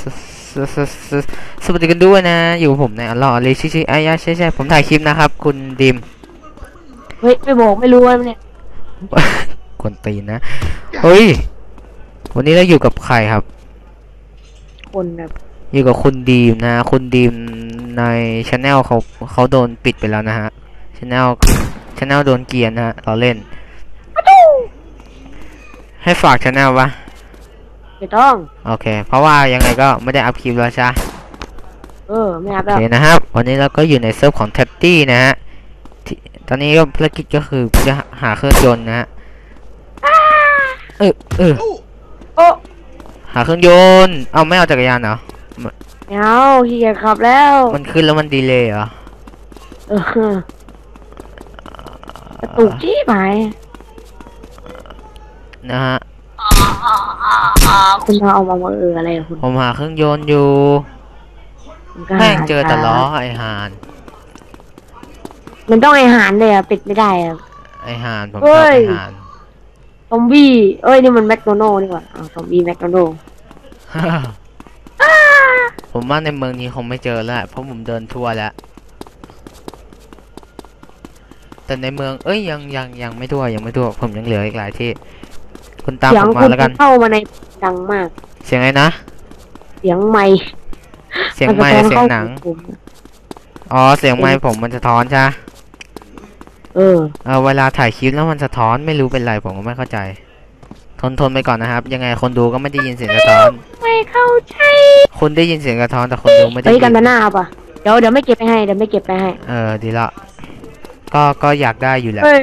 สสสสสวัสดีกันด้วยนะ อยู่ผมในอัลลอฮ์เลยชิชิไอ้ยะใช่ใช่ผมถ่ายคลิปนะครับ คุณดิมเฮ้ยไม่บอกไม่รู้ว่าเนี่ยคนตีนนะเฮ้ยวันนี้เราอยู่กับใครครับ คนแบบอยู่กับคุณดีมนะ คุณดีมในช anel เขาเขาโดนปิดไปแล้วนะฮะช anel ช anel โดนเกรียนนะฮะเราเล่น ให้ฝากช anel ปะ ไม่ต้อง โอเค เพราะว่ายังไงก็ไม่ได้อัพคลิปแล้วใช่เออ ไม่รับโอแล้วเคนะครับ วันนี้เราก็อยู่ในเซิร์ฟของแท็บตี้นะฮะที่ตอนนี้ก็ภารกิจก็คือจะหาเครื่องยนต์นะฮะเออเออโอ้หาเครื่องยนต์ เอาไม่เอาจักรยานเหรอ ไม่เอาขี้เกียจขับแล้ว มันขึ้นแล้วมันดีเลยเหรอ เออกระตุกจี้หมายนะฮะ คุณเอามามาเอออะไรคุณผมหาเครื่องยนต์อยู่ คุณก็แม่งหาเจอแต่ล้อไอหานมันต้องไอหารเลยอะปิดไม่ได้อะไอหานผมชเฮ้อบยไอหาน ซอมบี้ เอ้ยนี่มันแมคโดนัลด์นี่หว่าอ้าวซอมบี้แมคโดนัลด์ผมว่าในเมืองนี้คงไม่เจอแล้วเพราะผมเดินทั่วแล้ว แต่ในเมืองเอ้ยยังยังยังไม่ทั่วยังไม่ทั่วผมยังเหลืออีกหลายที่ คุณตามเสียผงมมาคุณแล้วกัน เข้ามาในดังมาก เสียงไงนะ เสียงไมค์เสียงนไม้สะท้อนเสียงข้าหนังหูผมอ๋อ เสียงไม้ผมมันสะท้อนใช่ปะเออ เออเวลาถ่ายคลิปแล้วมันสะท้อนไม่รู้เป็นไรผมก็ไม่เข้าใจ ทนทนไปก่อนนะครับ ยังไงคนดูก็ไม่ได้ยินเสียงสะท้อน ไม่เข้าใจคุณได้ยินเสียงสะท้อนแต่คนดูไม่ได้เฮ้ยยิกันบาน่าป่ะเดี๋ยวเดี๋ยวไม่เก็บไปให้เดี๋ยวไม่เก็บไปให้ เออดีละ ก็ก็อยากได้อยู่แหละ เฮ้ย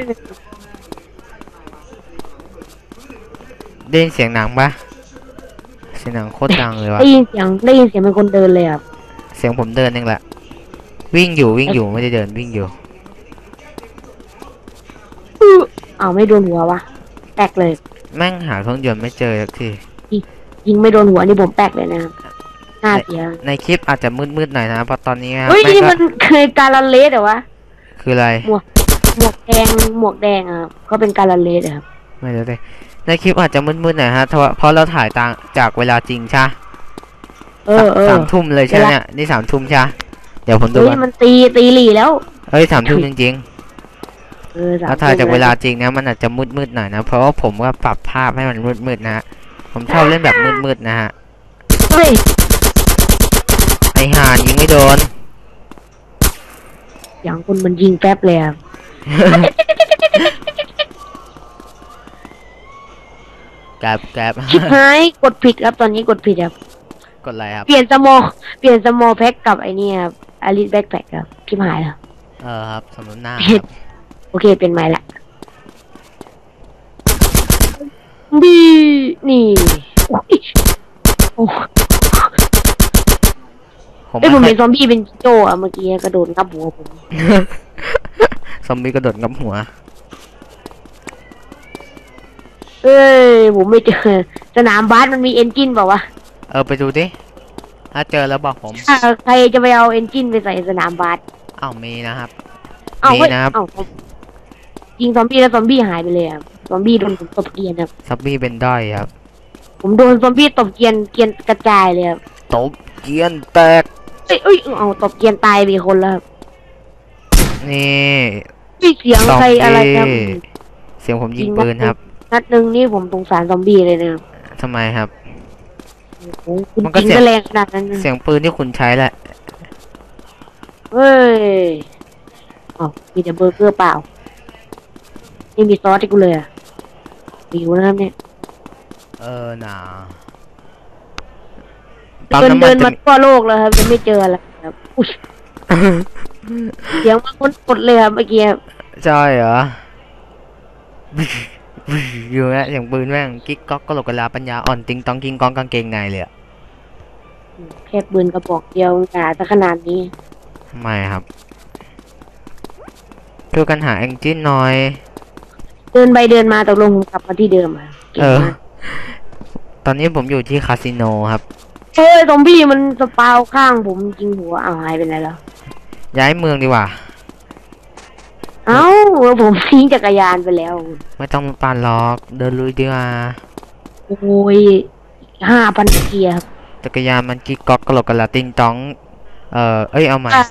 ได้ยินเสียงหนังปะเสียงหนังโคตรดังเลยวะได้ยินเสียงได้ยินเสียงเป็นคนเดินเลยอะเสียงผมเดินเองแหละ วิ่งอยู่วิ่งอยู่ไม่ได้เดินวิ่งอยู่อื้ออ้าวไม่โดนหัววะแตกเลย แม่งหาเครื่องยนต์ไม่เจอสักทียิงไม่โดนหัวนี่ผมแตกเลยนะครับน่าเสียในคลิปอาจจะมืดๆหน่อยนะเพราะตอนนี้ครับเฮ้ยแม่งนี่ก็มันเคยการันเลสเหรอวะคืออะไรหมวกแดงหมวกแดงอะเขาเป็นการันเลสอะครับไม่รู้เลย ในคลิปอาจจะมืดๆหน่อยฮะเพราะเพราะเราถ่ายตางจากเวลาจริงใช่ปะเออเออสามทุ่มเลยใช่ไหมเวลาเนี่ยนี่สามทุ่มใช่ปะเดี๋ยวผมดูเฮ้ยก่อนมันตีตีหลีแล้วเฮ้ยสามทุ่มจริงเออๆสามเราถ่ายจากทุ่มเวลาจริงนะมันอาจจะมืดๆหน่อยนะเพราะว่าผมก็ปรับภาพให้มันมืดๆนะฮะผมชอบเล่นแบบมืดๆนะฮะเฮ้ยไอห่านยิงไม่โดน อย่างคุณมันยิงแป๊บเลย อะแกบแกบชิบหายกดผิดครับตอนนี้กดผิดครับกดอะไรครับ เปลี่ยนสมอเปลี่ยนสมอแพ็กกับไอเนี่ยครับอลิสแบ็คแพ็กครับชิบหายแล้วเออครับสำนักหน้าผิคดรับโอเคเป็นใหม่ละบีนี่โอ้ยโอ้ผมเอ้ยผมไม่เห็นค่อยซอมบี้เป็นโจอะเมื่อกี้กระโดดงับหัวผม ซอมบี้กระโดดงับหัว เอ้ยผมไม่เจอ สนามบาสมันมีเอนจินเปล่าวะเออไปดูดิถ้าเจอแล้วบอกผมถ้าใครจะไปเอาเอนจินไปใส่สนามบาสอ้าวมีนะครับ เอ้ามีเฮ้ยนะครับ เอ้ายิงซอมบี้แล้วซอมบี้หายไปเลยอะซอมบี้โดนผมตบเกรียนครับซอมบี้เป็นด้อยครับผมโดนซอมบี้ตบเกรียนเกรียนกระจายเลยครับตบเกียนแตก เอ้ยเอ้ยเอาตบเกรียนตายไปอีกคนแล้วครับนี่นี่เสียงซอมใครอะไรครับบี้เสียงผมยิงปืนครับ นัดหนึ่งนี่ผมสงสารซอมบี้เลยนะครับทำไมครับ โอ้โหคุณมันก็ยิงเสียง ก็แรงขนาดนั้นนะเสียงปืนที่คุณใช้แหละ เฮ้ยอ๋อมีแต่เบอร์เกอร์เปล่านี่มีซอสที่กูเลยอะหิวนะครับเนี่ยเออหนาปั๊มเดินน้ำมัเดินนจะมาทั่วโลกแล้วครับจะไม่เจออะไรครับอุ้ยเสียงมันคนกดเลยครับเมื่อกี้ครับ ใช่เหรอ อยู่นะเสียงปืนแม่งกิ๊กก๊อกก็หลกกะลาปัญญาอ่อนติงตองกิงกองกางเกงในเลยอะแค่ปืนกระบอกเดียวหนาซะขนาดนี้ทำไมครับช่วยกันหาเอนจินหน่อย เดินไปเดินมาตกลงผมกลับมาที่เดิมอะเก่งเออมากตอนนี้ผมอยู่ที่คาสิโนครับเฮ้ยซอมบี้มันสปาวข้างผมจริงหัวอ้าวหายไปไหนแล้วย้ายเมืองดีกว่า เอ้าผมทิ้งจักรยานไปแล้ว ไม่ต้องปั่นล็อกเดินลุยดีกว่าโอ้ยห้าพันเกียร์ครับจักรยานมันกิ๊กก๊อกกระโหลกกระลาติงตองเอ่อเอ้ยเอาใหม่อะ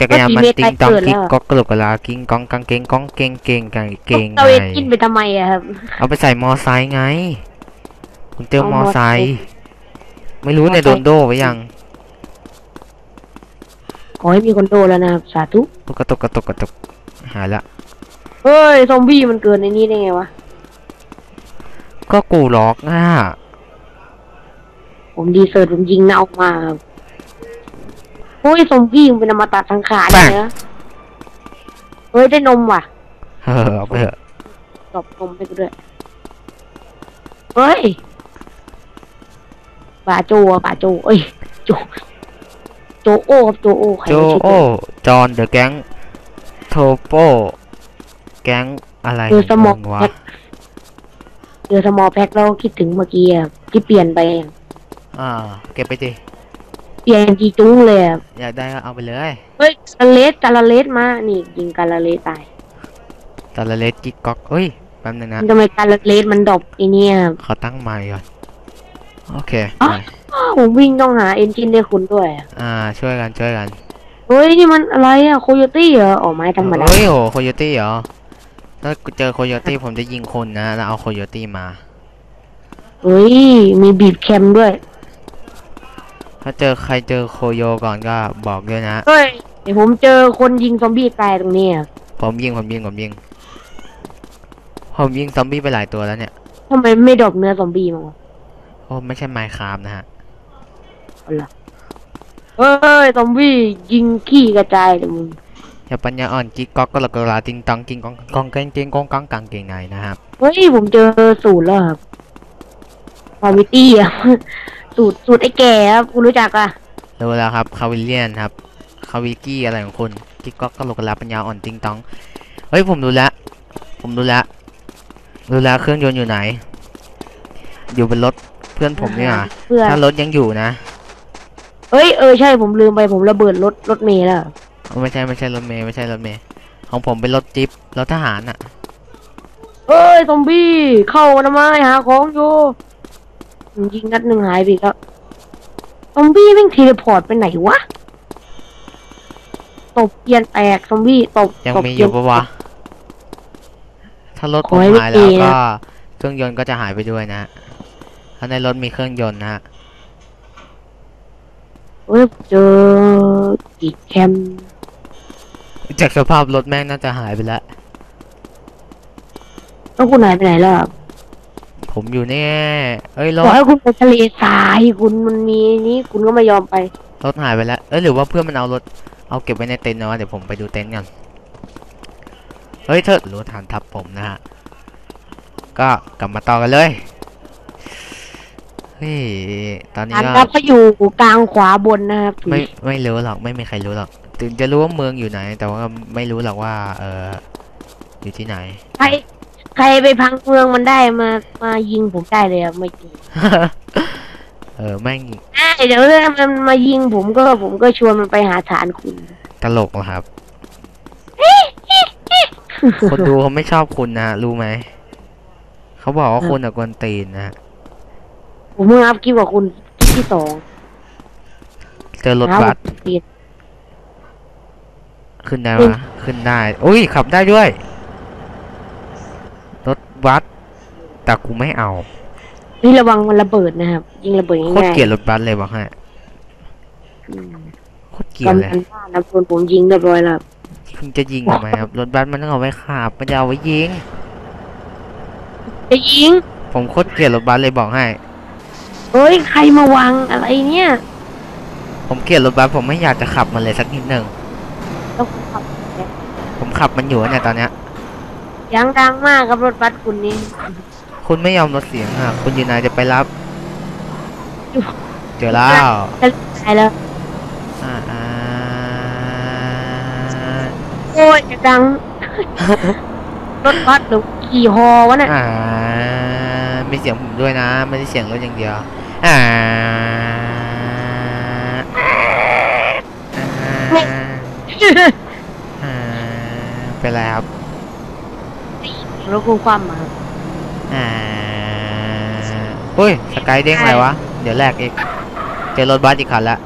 จักรยานมันเมื่อกี้ติงตองเมตรไปเกิดแล้วกิ๊กก๊อกกระโหลกกระลากิ้งก้องกังเกงก้องเกงเกงกังเกงเอาไงเอ็นกินไปทำไมอะครับเอาไปใส่มอไซค์ไงคุณเจอเอามมออไซไซค์ค์ไม่รู้มอไซในค์โดนโดไว้ยังขอให้มีคนโดนแล้วนะครับสาธุตุกกระตุกกระตุกกระตุก หายละเฮ้ย ซอมบี้มันเกินในนี้ได้ไงวะ ก็กูล็อกอะผมดีเซิร์ตผมยิงหน้าออกมาครับโอ้ยซอมบี้มันเป็นอมตะสังขารเลยนะเฮ้ย ได้นมว่ะเออเอาไปเถอะตบนมให้กูด้วย เฮ้ยป่าโจอะป่าโจเอ้ย โจ โจโอ้ครับโจโอ้ใครโจวะชื่โอจอห์นเดอะแก๊ง โทโปแก๊งอะไรเจอสมองมึงวะแพ็คเจอสมอลแพ็คแล้วคิดถึงเมื่อกี้อะที่เปลี่ยนไปอะอ่าเก็บไปดิเปลี่ยนจีจุ้งเลยอะอยากได้ก็เอาไปเลยเฮ้ยกาเลสกาลาเลสมานี่ยิงกาลาเลสตายตาละเลสกิ๊กก๊อกเอ้ยแป๊บนึงนะทำไมกาลาเลสมันดรอปไอเนี่ยขอตั้งไมค์ก่อนโอเคอ๋อไปอ้าวผมวิ่งต้องหาเอนจินให้คุณด้วยอะอ่าช่วยกันช่วยกัน เฮ้ยนี่มันอะไรอะโคโยตี้เหรออ๋อไม้ธรรมดาเฮ้ยโหโคโยตี้เหรอถ้าเจอโคโยตี้ผมจะยิงคนนะแล้วเอาโคโยตี้มาเฮ้ยมีบีบแคมด้วย ถ้าเจอใครเจอโคโยก่อนก็บอกด้วยนะเฮ้ยเดี๋ยวผมเจอคนยิงซอมบี้ตายตรงนี้อะผมยิงผมยิงผมยิงผมยิงซอมบี้ไปหลายตัวแล้วเนี่ยทำไมไม่ดรอปเนื้อซอมบี้มั้งวะโอ้ไม่ใช่ไมค์คราฟนะฮะเอาล่ะ เฮ้ยซอมบี้ยิงขี้กระจายเลยมึงอย่าปัญญาอ่อนกิ๊กก๊อกก็ละกะลาติงตองกิงกองกองเกงเกงกองกังกังเกงในนะครับเฮ้ยผมเจอสูตรแล้วครับคอมมิตี้อะสูตรสูตรไอ้แก่ครับคุณรู้จักอะรู้แล้วครับคาวิเลียนครับคาวิกี้อะไรของคุณกิ๊กก๊อกก็ละกะลาปัญญาอ่อนติงตองเฮ้ยผมรู้แล้วผมรู้แล้วรู้แล้วเครื่องยนต์อยู่ไหน อยู่บนรถเพื่อนผมเนี่ยเพื่อถ้ารถยังอยู่นะ เฮ้ยเออใช่ผมลืมไปผมระเบิดรถรถเมล์แล้ว ไม่ใช่ไม่ใช่รถเมย์ไม่ใช่รถเมย์ของผมเป็นรถจิ๊บรถทหารอะเฮ้ยซอมบี้เข้ามาทำไมหาของอยู่ยิงนัดหนึ่งหายไปอีกแล้วซอมบี้แม่งเทเลพอร์ตไปไหนวะตบเกียนแตกซอมบี้ตบยังตบมีอเกียนยู่ปะวะ ถ้ารถขผอมให้ไม่หายแล้วมีนะ ก็ เครื่องยนต์ก็จะหายไปด้วยนะถ้าในรถมีเครื่องยนต์นะฮะ เฮ้ยเจออีกแคมจากสภาพรถแม่งน่าจะหายไปแล้วแล้วคุณหายไปไหนแล้วอะผมอยู่แน่เอ้ยรบถอกให้คุณไปทะเลทรายคุณมันมีนี้คุณก็ไม่ยอมไป รถหายไปแล้ว เอ้ยหรือว่าเพื่อนมันเอารถ เอาเก็บไว้ในเต็นท์นะวะเดี๋ยวผมไปดูเต็นท์กันเฮ้ยเธอรู้ฐานทับผมนะฮะ ก็กลับมาต่อกันเลยเฮ้ยตอนนี้อันก็นั้นเขาอยู่กลางขวาบนนะครับไม่ไม่รู้หรอกไม่มีใครรู้หรอก ถึงจะรู้ว่าเมืองอยู่ไหน แต่ว่าไม่รู้หรอกว่า เอออยู่ที่ไหน ใครใครไปพังเมืองมันได้มามายิงผมได้เลยอะไม่จริงเออแม่งได้เดี๋ยวถ้ามันมายิงผมก็ผมก็ชวนมันไปหาฐานคุณ ตลกเหรอครับ คนดูเขาไม่ชอบคุณนะรู้ไหม เขาบอกว่าคุณอะกวนตีนนะฮะ ผมเพิ่งอัพคลิปกับคุณคลิปที่สองเจอรถนะบัสผมเปลี่ยน ขึ้นได้ปะขึ้นได้ อุ้ยขับได้ด้วย รถบัสแต่กูไม่เอานี่ระวังมันระเบิดนะครับ ยิงระเบิดโคตรง่ายเกลียดรถบัสเลยบอกให้ๆอืมโคตรเกลียดเลยกำลังบ้านนะโดนผมยิงเรียบร้อยแล้วคุณจะยิงทำไมครับรถบัสมันต้องเอาไว้ขับมันจะเอาไว้ยิง จะยิงผมโคตรเกลียดรถบัสเลยบอกให้ เฮ้ย ใครมาวางอะไรเนี่ย ผมเกลียดรถบัสผมไม่อยากจะขับมันเลยสักนิดหนึ่ง แล้วคุณขับผมขับมันอยู่เนี่ยตอนเนี้ย เสียงดังมากครับรถบัสคุณนี่ คุณไม่ยอมลดเสียงอะ คุณอยู่ไหนจะไปรับเจอแล้วจะตายแล้ว อ่าอ่าโอ้ยจะดัง รถบัสหรือขี่ฮอวะน่ะอ่ามีเสียงผมด้วยนะ ไม่ได้เสียงรถอย่างเดียว อ่าอ่าอ่าเป็นไรครับรถคุณความมาอ่าอุ้ยสกายเด้งอะไรวะ เดี๋ยวแลกอีก เจอรถบัสอีกคันละ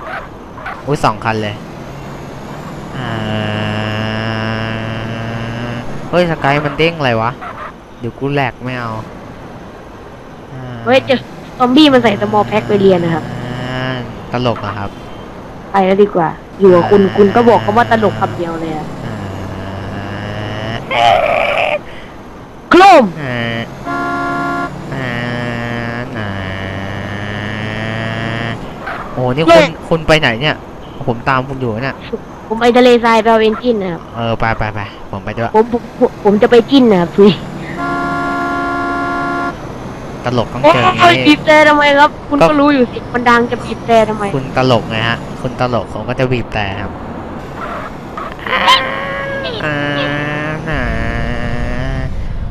อุ้ยสองคันเลยอ่าเฮ้ยสกายมันเด้งอะไรวะ เดี๋ยวกูแหลกไม่เอาอ่าเฮ้ยเจอ ซอมบี้มันใส่สมอลแพ็คไปเรียนนะครับ อ่าตลกอะครับ ไปแล้วดีกว่า อยู่กับคุณคุณก็บอกเขาว่าตลกคำเดียวเลยอะอ่าโครมอ่าอ่าอ่าโอ้นี่คุณคุณไปไหนเนี่ย ผมตามคุณอยู่เนี่ย ผมไปทะเลทรายไปเอาเอนจินนะครับ เออ ไปไปไปผมไปด้วย ผมผมผมผมจะไปจิ้นนะครับพี่ ตลกต้องโอ้เจออย่างยนี้บีบแต่ทำไมครับ คุณก็ ก็รู้อยู่สิมันดังจะบีบแต่ทำไม คุณตลกไงฮะ คุณตลกเขาก็จะบีบแต่ครับอ่าน่า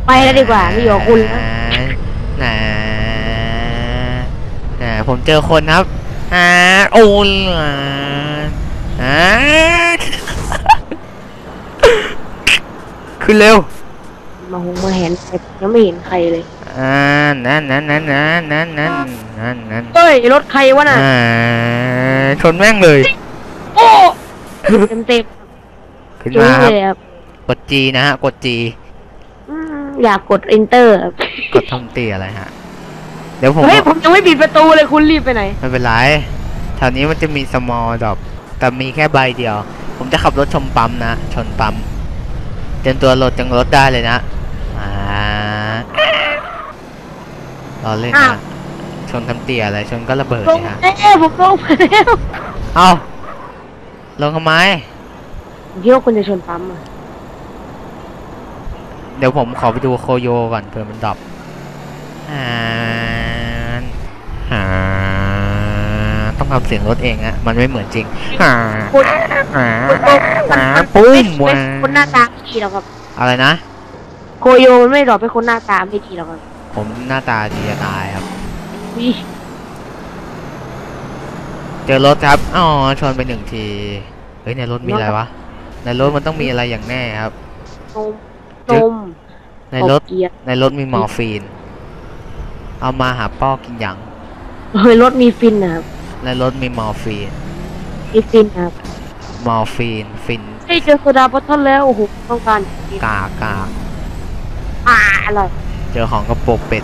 ไปแล้วดีกว่าไม่อยู่กับคุณแล้วน่าน่าผมเจอคนครับอ่าโอ้ยอ่าขึ้นเร็ว มาหงมาเห็นแต่ยังไม่เห็นใครเลย อ่านั่นนั่นนั่นนั่นนั่นนั่นนั่นนั่นเฮ้ยรถใครวะน่ะอ่าชนแม่งเลยโอ้เต็มเต็มขึ้นมาครับ กด G นะฮะ กด G อืมอยากกด enter ครับกดทำตีอะไรฮะ เดี๋ยวผมเฮ้ยผมยังไม่ปิดประตูเลยคุณรีบไปไหนไม่เป็นไรแถวนี้มันจะมี small ดอก แต่มีแค่ใบเดียว ผมจะขับรถชมปั๊มนะ ชนปั๊มเตรียมตัวรถจังรถได้เลยนะ อ่า รอเล่นอ้านะวชนทำเตียอะไรชนก็ระเบิดลงเลยฮะแล้วผมลงมาแล้วเอ้าลงทำไม ผมคิดว่าคุณจะชนปั๊มอะเดี๋ยวผมขอไปดูโคโยก่อนเผื่อมันดรอปอ่าอ่าต้องทำเสียงรถเองอะมันไม่เหมือนจริงอ่าคุณอ่าคุณโตมันอ่ามันปุ้มไม่ว่ะไม่คนหน้าตาไม่ดีหรอกครับ อะไรนะ โคโยมันไม่หรอกเป็นคนหน้าตาไม่ดีหรอกครับ ผมหน้าตาดีจะตายครับ วิเจอรถครับ อ๋อ ชนไปหนึ่งที เฮ้ย ในรถมีอะไรวะ ในรถมันต้องมีอะไรอย่างแน่ครับ นมจึ๊นกมในรถ เกียร์ในรถมีมอร์ฟีน เอามาหาป้อกินยังเฮ้ยรถมีฟินนะครับในรถมีมอร์ฟีน มีฟินนะครับมอร์ฟีน ฟิน เฮ้ยเจอโซดาบอทเทิลแล้วโอ้โหต้องการกินกากกากอ่าอร่อย เจอของกระโปรงเป็ด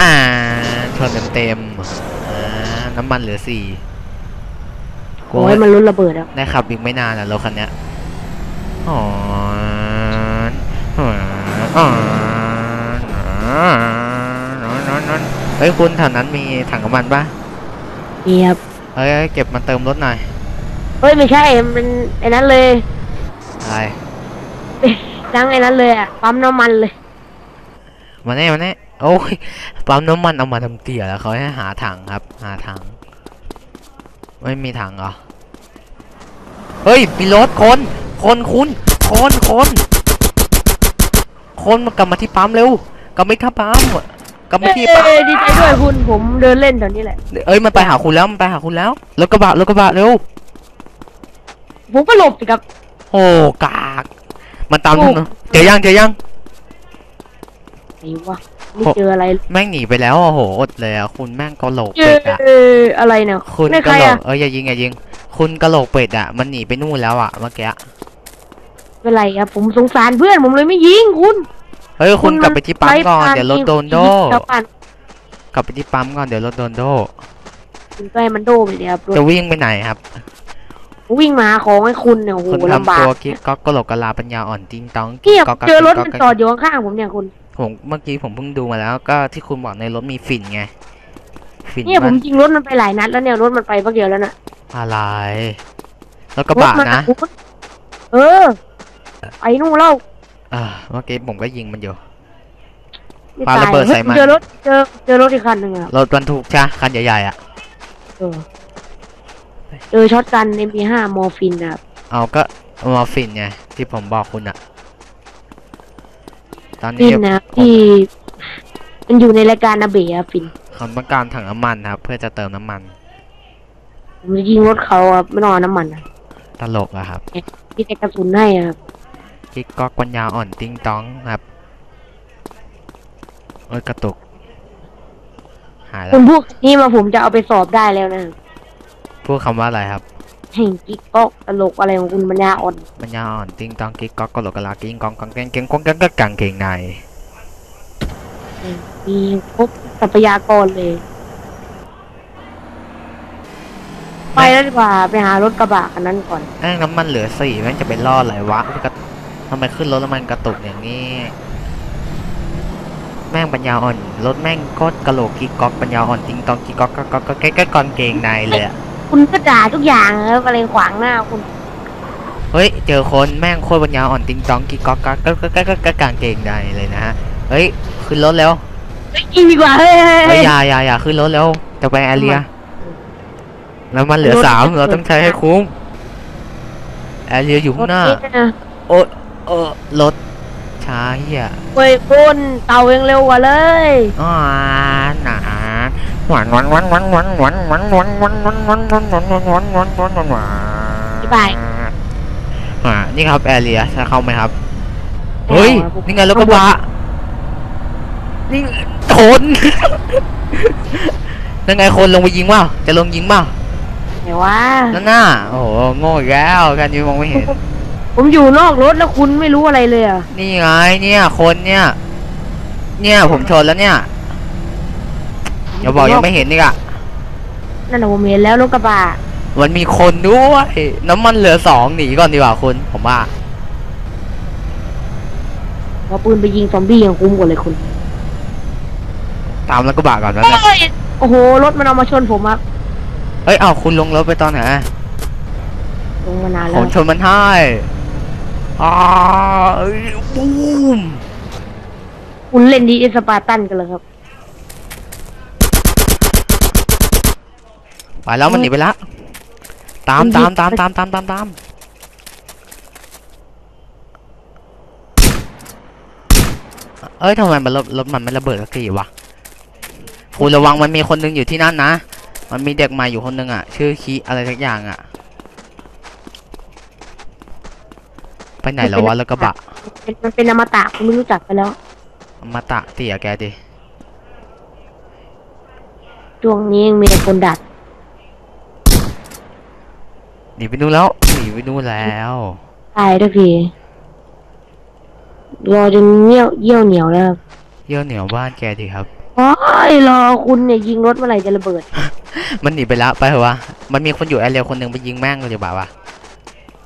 อ่าชนเต็มเต็มๆอ่าน้ำมันเหลือสี่กูโอ้ยมันรุนระเบิดอะได้ขับอีกไม่นานอะรถคันเนี้ยอ๋ออ๋ออ๋อเฮ้ยคุณแถวนั้นมีถังน้ำมันปะนี่ครับเฮ้ยเก็บมาเติมรถหน่อย เฮ้ยไม่ใช่ มันเป็นไอ้นั้นเลยอะไรดังไอ้นั้นเลยอะ ปั๊มน้ำมันเลย มาแน่มาแน่โอ้ยปั๊มน้ำมันเอามาทำเตี๋ยแล้วเขาให้หาถังครับ หาถัง ไม่มีถังเหรอเฮ้ยมีรถคน คนคุณคนคนคนมากลับมาที่ปั๊มเร็วกลับมาที่ปั๊มกลับมาที่ปั๊มเอ้ยดีใจด้วยคุณผมเดินเล่นแถวนี้แหละเอ้ยมันไปหาคุณแล้วมันไปหาคุณแล้วรถกระบะรถกระบะเร็วผมก็หลบสิครับ โอ้กาก มันตามโอ้ทันเจอยังเจอยัง ไอ้วะไม่เจออะไรเลยแม่งหนีไปแล้วโอ้โหอดเลยอะคุณแม่งกะโหลกเจเป็อดอะอะไรเนี่ยคุณนี่ใคกะรโหลกอะเอ้ยอย่ายิงอย่ายิง คุณกะโหลกเป็ดอะมันหนีไปนู่นแล้วอะเมื่อกี้เป็นไรครับผมสงสารเพื่อนผมเลยไม่ยิงคุณ เฮ้ยคุณกลับไปที่ปั๊มก่อนไร้เดี๋ยวรถโดนโดชาวบ้านกลับไปที่ปั๊มก่อนเดี๋ยวรถโดนโดคุณก็ให้มันโดไปเลยครับรถจะวิ่งไปไหนครับวิ่งมาหาของให้คุณเนี่ยโอ้โหคุณลำทำบาตัวกกิ๊กก๊อกกะโหลกกะลาปัญญาอ่อนติงตองเนี่ยก๊อกก๊กเจอรถกิ๊มันกจก๊อกดอยู่ข้างๆผมเนี่ยคุณ ผมเมื่อกี้ผมเพิ่งดูมาแล้วก็ที่คุณบอกในรถมีฝิ่นไงฝิ่นเนี่ยผมัมนยิงรถมันไปหลายนัดแล้วเนี่ยรถมันไปพักเดียวแล้วนะอะไรรถกระบะถมันะคุณเออไปนู่นเล่าอ่าเมื่อกี้ผมก็ยิงมันอยู่ ไม่ปาตายระเบิดใส่มัน เจอรถเจอเจอรถอีกคันหนึ่งอะรถบรรทุกใช่ปะคันใหญ่ๆอะเออเจอช็อตกันในมีห้ามอร์ฟินนะครับเอาก็มอร์ฟินไงที่ผมบอกคุณอะ ตอนฟินี้นนะครับที่มันอยู่ในรายการนาเบะอะฟินเขาต้องการถังน้ำมันครับ เพื่อจะเติมน้ำมันผมจะยิงรถเขาอะไม่นอนน้ำมันอะตลกอะครับมีแต่กระสุนให้อะครับกิ๊กก๊อกปัญญาอ่อนติ้งต้องครับโอ้ยกระตุก หายแล้คุวณพูดนี้มาผมจะเอาไปสอบได้แล้วนะครับพูดคำว่าอะไรครับ แห่งกิ๊กก๊อกตลกอะไรของคุณปัญญาอ่อนปัญญาอ่อนติงตองกิ๊กก๊อกกะโหลกกะลากิ้งกองกองแกงเกงกองแกงก็กางเกงในมีครบทรัพยากรเลย ไปแล้วดีกว่าไปหารถกระบะคันนั้นก่อนแม่งน้ำมันเหลือสี่แม่งจะไปรอดอะไรวะมันก็ทำไมขึ้นรถแล้วมันกระตุกอย่างนี้ แม่งปัญญาอ่อนรถแม่งโคตรกะโหลกกิ๊กก๊อกปัญญาอ่อนติงตองกิ๊กก๊อกก็ก็ก็แก๊กกางเกงในเลยอะ คุณก็ด่าทุกอย่างครับอะไรขวางหน้าคุณ เฮ้ย เจอคนแม่งโคตรปัญญาอ่อนติงตองกิ๊กก๊อกก็ก็ก็ก็ก็ก็กางเกงในเลยนะฮะ เฮ้ย ขึ้นรถแล้วเฮ้ยกินดีกว่า เฮ้ยเฮ้ยเฮ้เฮ้ยยอย่าอย่าอย่าขึ้นรถแล้วจะไปแอเรีย แล้วมันเหลือรถ สามเราต้องใช้ให้คุ้มแอเรียอยู่ข้างหน้า รถเนะโอ้เออรถช้าเฮียเฮ้ยคุณเตายังเร็วกว่าเลย อ่าหนา หวานหวานหวานหวานหวานหวานหวานหวานหวานหวานหวานหวานหวานหวานหวานหวานหวานหวานหวานบายอ่านี่ครับแอเรียจะเข้าไหมครับ เฮ้ย นี่ไงรถกระบะนี่ชนยังไงคนลงไปยิงว่าจะลงยิงเปล่าไหนวะนั่นน่ะโอ้โหโง่อีกแล้วกันนี้มองไม่เห็น ผมอยู่นอกรถแล้วคุณไม่รู้อะไรเลยอะนี่ไงเนี่ยคนเนี่ย เนี่ยผมชนแล้วเนี่ย อย่าบอกยังไม่เห็นนี่อะนั่นน่ะผมเห็นแล้วรถกระบะมันมีคนด้วยน้ำมันเหลือสองหนีก่อนดีกว่าคุณผมว่าเอาปืนไปยิงซอมบี้ยังคุ้มกว่าเลยคุณ ตามแล้วก็บะก่อนแล้วโอ้เนี่ยยโอ้โหรถมันเอามาชนผมครับเฮ้ยเอาคุณลงรถไปตอนไหนลงมานานผแล้วมชนมันให้อ่าเอ้ยบูมคุณเล่นดีเอสปาร์ตันกันเลยครับ ไปแล้วมันหนีไปแล้วตามตามตามตามตามตามตามเอ้ยทำไมมันรถรถมันไม่ระเบิดสักทีวะคุณระวังมันมีคนหนึงอยู่ที่นั่นนะ มันมีเด็กใหม่อยู่คนหนึงอะ ชื่อคีอะไรสักอย่างอะ ไปไหนแล้ววะแล้วกระบะเป็นมันเป็นอมตะคุณไม่รู้จักไปแล้ว อมาตะเตี่ยแกดิช่วงนี้ยังมีแต่คนดัด หนีไปนู่นแล้วหนีไปนู่นแล้วตายทุกทีรอจนเงี้ยวเยี่ยวเหนียวแล้วครับเยี่ยวเหนียวบ้านแกดิครับโอ้ยรอคุณเนี่ยยิงรถเมื่อไหร่จะระเบิด มันหนีไปแล้วไปเถอะวะมันมีคนอยู่แอร์เรียคนหนึ่งไปยิงแม่งเลยดีกว่าวะ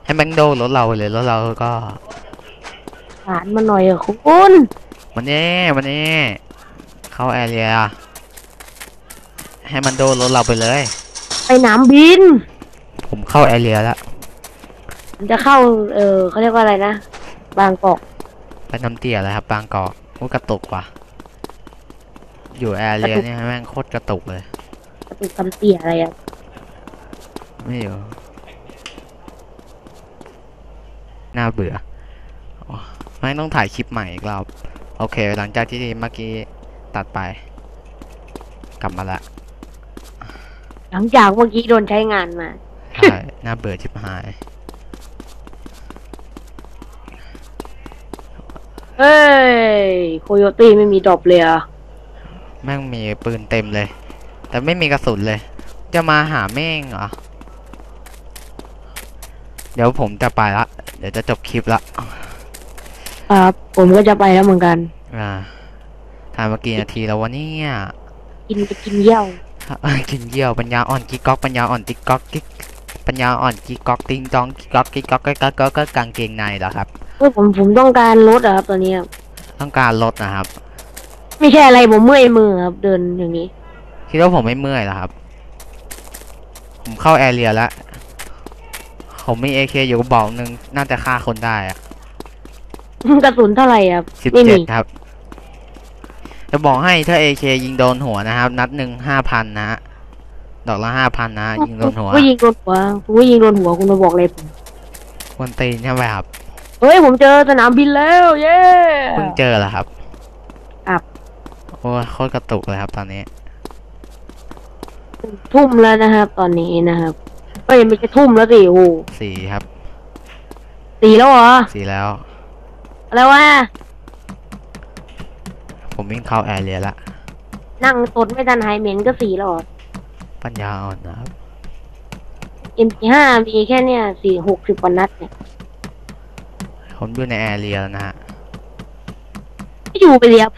ให้แม่งโดนรถเราเลยรถเราก็ผ่านมาหน่อยอะคุณมันแน่มันแน่เข้าแอร์เรียให้มันโดนรถเราไปเลย ไปหนามบิน ผมเข้าแอร์เรียแล้วมันจะเข้า เออเขาเรียกว่าอะไรนะ บางกอกไปน้ำเตี่ยแล้วครับ บางกอกโอ้กระตุกว่ะ อยู่แอร์เรียเนี่ยแม่งโคตรกระตุกเลยประตูคำเตี่ยอะไรอะไม่อยู่น่าเบื่อโอ้ไม่ต้องถ่ายคลิปใหม่อีกรอบ โอเค หลังจากที่เมื่อกี้ตัดไป กลับมาละ หลังจากเมื่อกี้โดนใช้งานมา ใช่น่าเบื่อชิบหาย เฮ้ย โคโยตี้ไม่มีดรอปเลยอะแม่งมีปืนเต็มเลย แต่ไม่มีกระสุนเลย จะมาหาแม่งเหรอ เดี๋ยวผมจะไปละ เดี๋ยวจะจบคลิปละ ครับผมก็จะไปแล้วเหมือนกัน อ่าถ่ายมากี่นาทีแล้ววะเนี่ย กินไปกินเยี่ยวเอ้ยกินเยี่ยวปัญญาอ่อนกิ๊กก๊อกปัญญาอ่อนติ๊กก๊อกกิ๊ก ปัญญาอ่อนกิ๊กก๊อกติงจองกิ๊กก๊อกกิ๊กก๊อกก็ก็ก็ก็กางเกงในเหรอครับเฮ้ยผมผมต้องการรถอะครับตอนนี้ครับต้องการลดนะครับ ไม่ใช่อะไรผมเมื่อยมือครับเดินอย่างนี้ คิดว่าผมไม่เมื่อยเหรอครับ ผมเข้าแอเรียแล้วผมมีเอเคอยู่กระบอกหนึ่งน่าจะฆ่าคนได้อะกระสุนเท่าไหร่ครับสิบไม่เจ็มีดครับ จะบอกให้ถ้าเอเคยิงโดนหัวนะครับ นัดหนึ่งห้าพันนะฮะ ดอกละห้าพันนะฮะยิงโดนหัวผมก็ยิงโดนหัวผมก็ยิงโดนหัวคุณมาบอกเลยผมควรตีนใช่ไหมครับเฮ้ยผมเจอสนามบินแล้ว เย้เพิ่งเจอเหรอครับครับโอ้ยโคตรกระตุกเลยครับ ตอนนี้ ทุ่มแล้วนะครับ ตอนนี้นะครับเฮ้ยไม่ใช่ทุ่มแล้วสิโอ้โหสี่ครับสี่แล้วเหรอสี่แล้วอะไรวะผมวิ่งเข้าแอเรียละนั่งตดไม่ทันหายเหม็นก็สี่แล้วเหรอ ปัญญาอ่อนนะครับ MP5 มีแค่เนี่ยสี่หกสิบกว่านัดเนี่ยผมอยู่ในแอร์เรียแล้วนะฮะไม่อยู่ไปเรียบ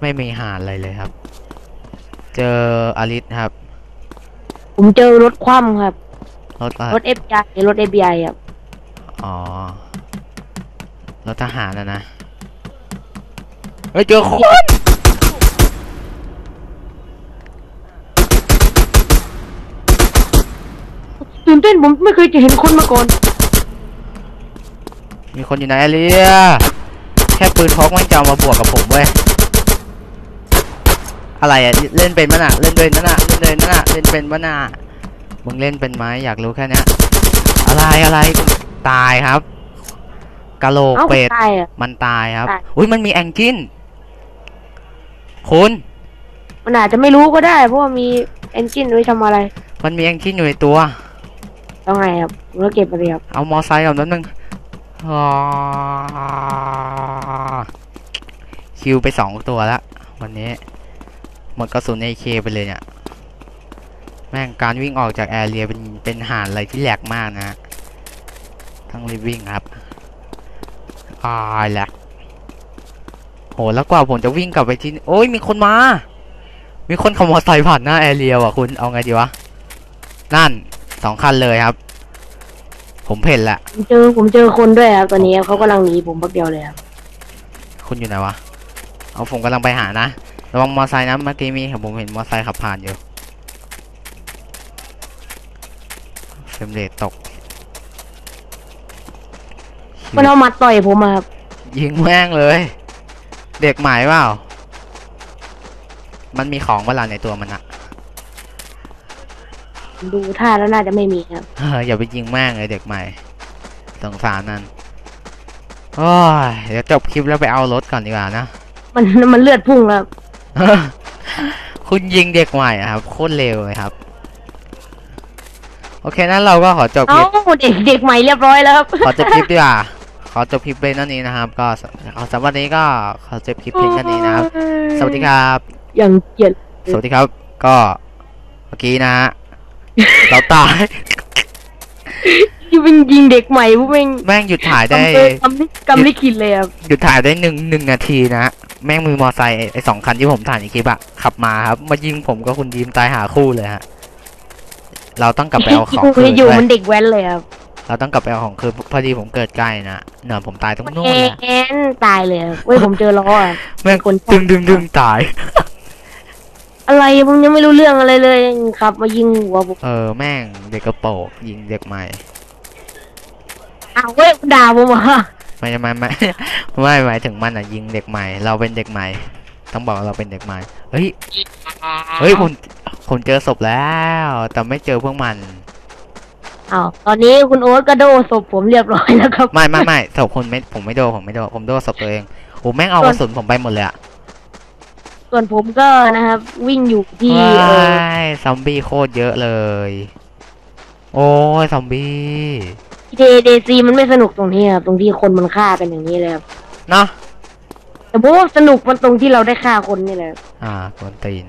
ไม่มีหาดอะไรเลยครับ เจออลิสครับ ผมเจอรถคว่ำครับ รถอะไรรถ FBI รถ FBI ครับอ๋อ รถทหารนะนะ เฮ้ย เจอคน เต้นผมไม่เคยจะเห็นคนมาก่อน มีคนอยู่ในแอร์เรียแค่ปืนพกมันจะเอามาบวกกับผมเว้ย อะไรอะเล่นเป็นมั้น่ะเล่นเป็นมั้น่ะเล่นเป็นมั้น่ะเล่นเป็นมั้น่ะมึงเล่นเป็นไหมอยากรู้แค่เนี้ยอะไรอะไรตายครับกะโหลกเอ้าเป็ดตายอะมันตายครับตายอุ้ยมันมีแองกินคุณมันอาจจะไม่รู้ก็ได้ เพราะว่ามีเอนจินไว้ทำอะไร มันมีแองกินอยู่ในตัว ต้องไงครับผมก็เก็บไปเรียบเอามอไซค์ก่อนนิดนึงอ่าคิวไปสองตัวแล้ววันนี้ หมดกระสุน AK ไปเลยเนี่ย แม่งการวิ่งออกจากแอร์เรียเป็นเป็นหานอะไรที่แหลกมากนะทั้งรีบวิ่งครับอ่าแหลกโหแล้วกว่าผมจะวิ่งกลับไปที่โอ้ยมีคนมา มีคนขับมอเตอร์ไซค์ผ่านหน้าแอร์เรียว่ะคุณเอาไงดีวะ นั่น สองคันเลยครับ ผมเห็นแหละผมเจอผมเจอคนด้วยครับตอนนี้เขากำลังหนีผมพักเดียวเลยครับคุณอยู่ไหนวะ เอาผมกำลังไปหานะระวังมอไซค์นะเมื่อกี้มีผมเห็นมอไซค์ขับผ่านอยู่เฟรมเรทตกมันเอามาต่อยผมอะครับยิงแม่งเลย เด็กใหม่เปล่า มันมีของเวลาในตัวมันอะ ดูท่าแล้วน่าจะไม่มีครับเฮ้ยอย่าไปยิงแม่งเลยเด็กใหม่สงสารนั่นโอ้ยเดี๋ยวจบคลิปแล้วไปเอารถก่อนดีกว่านะ มันมันเลือดพุ่งแล้วครับคุณยิงเด็กใหม่อะครับโคตรเร็วเลยครับ โอเคนั้นเราก็ขอจบคเอ้าลิปเด็กเด็กใหม่เรียบร้อยแล้วครับ ขอจบคลิปดีกว่า ขอจบคลิปเลยนั่นนี้นะครับ ก็สสำหรับวันนี้ก็ขอจบคลิปเพียงแค่นี้นะครับ สวัสดีครับ อย่างเกลียด สวัสดีครับ ก็เมื่อกี้นะฮะ เราตายที่เป็นยิงเด็กใหม่พวกแม่งแม่งหยุดถ่ายได้ กำเลยกำลิกำลิขิตเลยครับหยุดถ่ายได้หนึ่งหนึ่งนาทีนะ แม่งมือมอไซค์ไอ้ไอสองคันที่ผมถ่ายในคลิปอะขับมาครับ มายิงผมกับคุณดีมตายหาคู่เลยฮะ เราต้องกลับไปเอาของกูคืนอยู่เว้มัยนเด็กแว้นเลยครับเราต้องกลับไปเอาของคืนพอดีผมเกิดใกล้นะเนื่อผมตายตรงนู้นแอเลยนตายเลยครับเว้ยผมเจอล้ออะแม่งคน ดึงดึงดึงตาย อะไรมึงยังไม่รู้เรื่องอะไรเลยครับ มายิงหัวผมเออแม่งเด็กกระโปรงยิงเด็กใหม่อ้าวเว้ยด่าผมอะไม่ไม่ไม่ไม่หมายถึงมันอะยิงเด็กใหม่ เราเป็นเด็กใหม่ ต้องบอกว่าเราเป็นเด็กใหม่เฮ้ยเฮ้ยผมผมเจอศพแล้ว แต่ไม่เจอพวกมันอ้าวตอนนี้คุณโอ๊ตก็โดนศพผมเรียบร้อยแล้วครับไม่ไม่ไม่ศพคุณไม่ผมไม่โดนผมไม่โดนผมโดนศพตัวเองโอ้แม่งเอากระสุนผมไปหมดเลยอะ ส่วนผมก็นะครับ วิ่งอยู่ที่ว้เออายซอมบี้โคตรเยอะเลย โอ้ยซอมบี้เดเดซีมันไม่สนุกตรงนี้ครับตรงที่คนมันฆ่ากันอย่างนี้เลยครับเนาะแต่ผมว่าสนุกมันตรงที่เราได้ฆ่าคนนี่แหละอ่ากวนตีน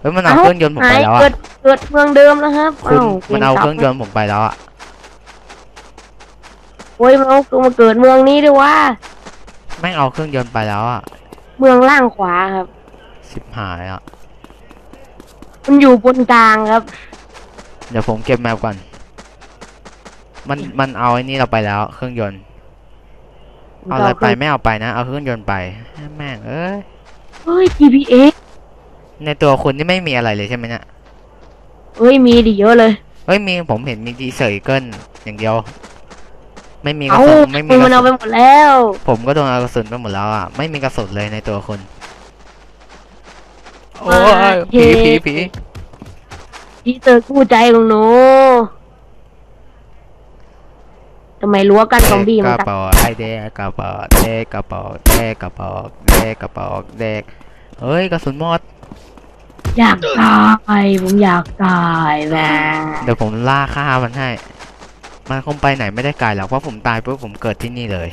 เฮ้ยมันเอาเครื่องยนต์ผมไปแล้วหายเกิอะดเกิดเมืองเดิมแล้วครับคุณวมันเอาเครื่องยนต์นต์ผมไปแล้วอะโอ้ยมันเอามาเกิดเมืองนี้ด้วยว่าแม่งเอาเครื่องยนต์ไปแล้วอะ เมืองล่างขวาครับ สิบหายอะมันอยู่บนกลางครับ เดี๋ยวผมเก็บแมปก่อน มันมันเอาไอ้นี่เราไปแล้ว เครื่องยนต์ เอาอะไรไปไม่เอาไปนะ เอาเครื่องยนต์ไป แม่งเอ้ย เฮ้ย GPS ในตัวคุณนี่ไม่มีอะไรเลยใช่ไหมเนี่ย เฮ้ย มีดิเยอะเลย เฮ้ยมีผมเห็นมีดีเซอร์เกิลอย่างเดียว ไม่มีกระเอาสุนไม่มีมึงกมันระเอาสุไปนหมดแล้ว ผมก็โดนเอากระสุนไปหมดแล้วอะ ไม่มีกระสุนเลยในตัวคุณโอ้ยผีผีผีที่เจอคู่ใจของหนูทำไมรั้วกันซอมบี้กมันระตัดเป๋าไอเด็กกระเป๋าเด็กกระเป๋าเด็กกระเป๋าเด็กกระเป๋าเด็กเฮ้ยกระสุนหมด อยากตายผมอยากตายแม่เดี๋ยวผมล่าฆ่ามันให้ มันคงไปไหนไม่ได้ไกลหรอกเพราะผมตายปุ๊บผมเกิดที่นี่เลย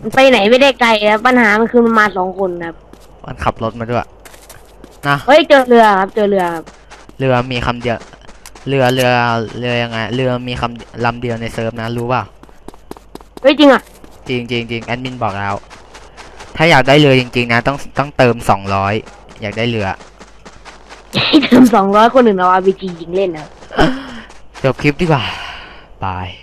มันไปไหนไม่ได้ไกลครับปัญหามันคือมันมาสองคนครับมันขับรถมาด้วยเฮ้ยเจอเรือครับ เจอเรือครับเรือมีคำเดียวเรือเรือเรือยังไงเรือมีคำลำเดียวในเซิร์ฟนะรู้เปล่าเฮ้ยจริงอะจริงจริงจริงแอดมินบอกแล้ว ถ้าอยากได้เรือจริง ๆ นะ ต้องต้องเติมสองร้อยอยากได้เรือเติมสองร้อยคนหนึ่งเอาอาร์บีจียิงเล่นเหรอจบคลิปดีกว่า Bye.